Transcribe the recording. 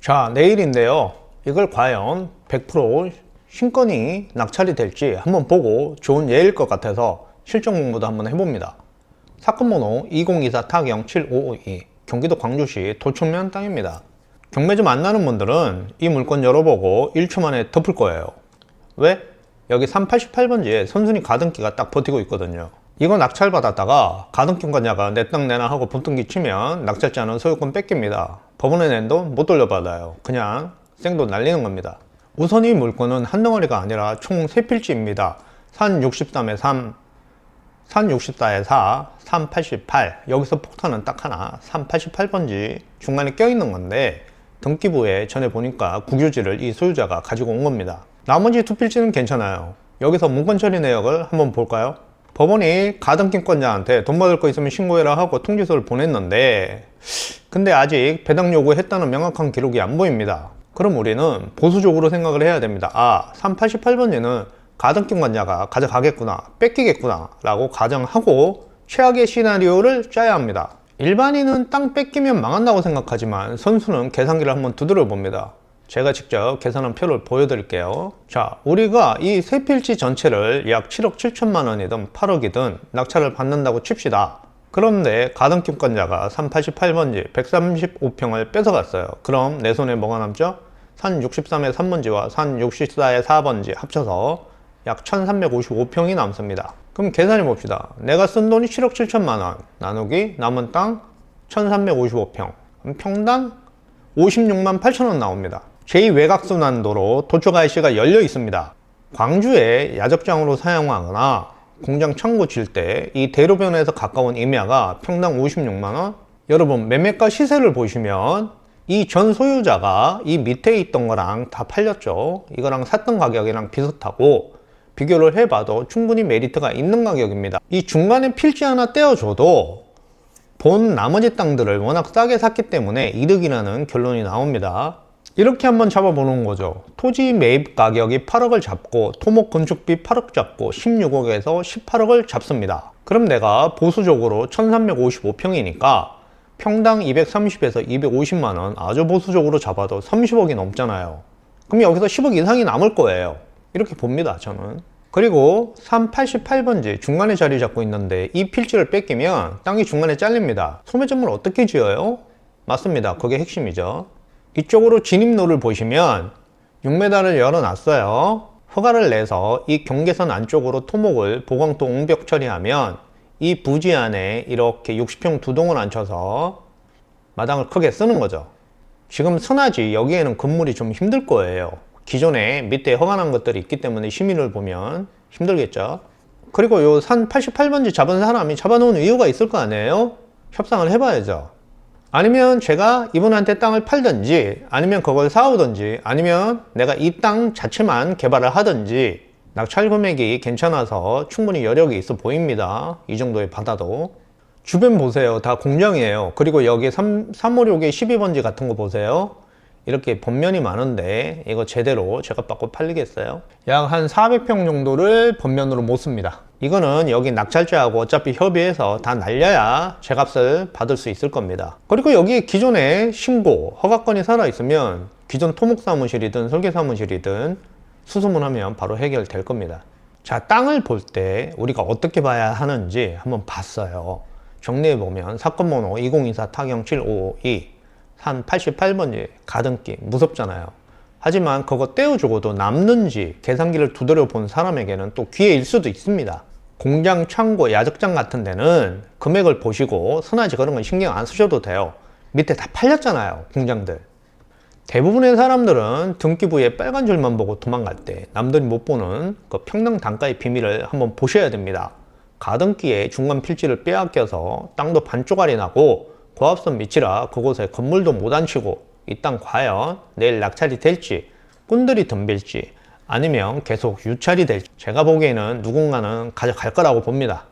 자, 내일인데요. 이걸 과연 100% 신건이 낙찰이 될지 한번 보고 좋은 예일 것 같아서 실전 공부도 한번 해봅니다. 사건 번호 2024 타경 7552 경기도 광주시 도청면 땅입니다. 경매 좀안 나는 분들은 이 물건 열어보고 1초 만에 덮을 거예요. 왜? 여기 388번지에 선순위 가등기가 딱 버티고 있거든요. 이거 낙찰 받았다가 가등기권자가 내 땅 내놔 하고 붙등기 치면 낙찰자는 소유권 뺏깁니다. 법원에 낸 돈 못 돌려받아요. 그냥 생돈 날리는 겁니다. 우선 이 물건은 한 덩어리가 아니라 총 3필지입니다. 산 63에 3, 산 64에 4, 388 여기서 폭탄은 딱 하나 388번지 중간에 껴있는 건데 등기부에 전에 보니까 국유지를 이 소유자가 가지고 온 겁니다 나머지 두 필지는 괜찮아요 여기서 문건 처리 내역을 한번 볼까요? 법원이 가등기권자한테 돈 받을 거 있으면 신고해라 하고 통지서를 보냈는데 근데 아직 배당 요구했다는 명확한 기록이 안 보입니다 그럼 우리는 보수적으로 생각을 해야 됩니다 아 388번지는 가등기권자가 가져가겠구나, 뺏기겠구나 라고 가정하고 최악의 시나리오를 짜야 합니다. 일반인은 땅 뺏기면 망한다고 생각하지만 선수는 계산기를 한번 두드려 봅니다. 제가 직접 계산한 표를 보여드릴게요. 자, 우리가 이 세 필지 전체를 약 7억 7천만 원이든 8억이든 낙찰을 받는다고 칩시다. 그런데 가등기권자가 388번지 135평을 뺏어갔어요. 그럼 내 손에 뭐가 남죠? 산 63의 3번지와 산 64의 4번지 합쳐서 약 1355평이 남습니다. 그럼 계산해 봅시다. 내가 쓴 돈이 7억 7천만 원 나누기 남은 땅 1355평 그럼 평당 56만 8천 원 나옵니다. 제2외곽순환도로 도초 IC가 열려 있습니다. 광주에 야적장으로 사용하거나 공장 창고 질 때 이 대로변에서 가까운 임야가 평당 56만 원 여러분 매매가 시세를 보시면 이 전 소유자가 이 밑에 있던 거랑 다 팔렸죠. 이거랑 샀던 가격이랑 비슷하고 비교를 해봐도 충분히 메리트가 있는 가격입니다. 이 중간에 필지 하나 떼어줘도 본 나머지 땅들을 워낙 싸게 샀기 때문에 이득이라는 결론이 나옵니다. 이렇게 한번 잡아보는 거죠. 토지 매입 가격이 8억을 잡고 토목 건축비 8억 잡고 16억에서 18억을 잡습니다. 그럼 내가 보수적으로 1355평이니까 평당 230에서 250만 원 아주 보수적으로 잡아도 30억이 넘잖아요. 그럼 여기서 10억 이상이 남을 거예요. 이렇게 봅니다, 저는. 그리고 388번지 중간에 자리 잡고 있는데 이 필지를 뺏기면 땅이 중간에 잘립니다. 소매점을 어떻게 지어요? 맞습니다. 그게 핵심이죠. 이쪽으로 진입로를 보시면 6m를 열어놨어요. 허가를 내서 이 경계선 안쪽으로 토목을 보강토 옹벽 처리하면 이 부지 안에 이렇게 60평 두 동을 앉혀서 마당을 크게 쓰는 거죠. 지금 선하지 여기에는 건물이 좀 힘들 거예요. 기존에 밑에 허가난 것들이 있기 때문에 시민을 보면 힘들겠죠. 그리고 요 산 88번지 잡은 사람이 잡아놓은 이유가 있을 거 아니에요? 협상을 해봐야죠. 아니면 제가 이분한테 땅을 팔든지 아니면 그걸 사오든지 아니면 내가 이 땅 자체만 개발을 하든지 낙찰 금액이 괜찮아서 충분히 여력이 있어 보입니다. 이 정도의 바다도. 주변 보세요. 다 공장이에요. 그리고 여기 3, 356의 12번지 같은 거 보세요. 이렇게 번면이 많은데 이거 제대로 제값 받고 팔리겠어요? 약 한 400평 정도를 번면으로 못 씁니다. 이거는 여기 낙찰자하고 어차피 협의해서 다 날려야 제값을 받을 수 있을 겁니다. 그리고 여기 기존에 신고, 허가권이 살아있으면 기존 토목사무실이든 설계사무실이든 수소문하면 바로 해결될 겁니다. 자, 땅을 볼 때 우리가 어떻게 봐야 하는지 한번 봤어요. 정리해 보면 사건 번호 2024 타경 7552한 88번지 가등기 무섭잖아요. 하지만 그거 떼어주고도 남는지 계산기를 두드려 본 사람에게는 또 기회일 수도 있습니다. 공장, 창고, 야적장 같은 데는 금액을 보시고 선하지 그런 건 신경 안 쓰셔도 돼요. 밑에 다 팔렸잖아요, 공장들. 대부분의 사람들은 등기부에 빨간 줄만 보고 도망갈 때 남들이 못 보는 그 평당 단가의 비밀을 한번 보셔야 됩니다. 가등기에 중간 필지를 빼앗겨서 땅도 반쪽알이 나고 고압선 밑이라 그곳에 건물도 못 앉히고 이 땅 과연 내일 낙찰이 될지 꾼들이 덤빌지 아니면 계속 유찰이 될지 제가 보기에는 누군가는 가져갈 거라고 봅니다.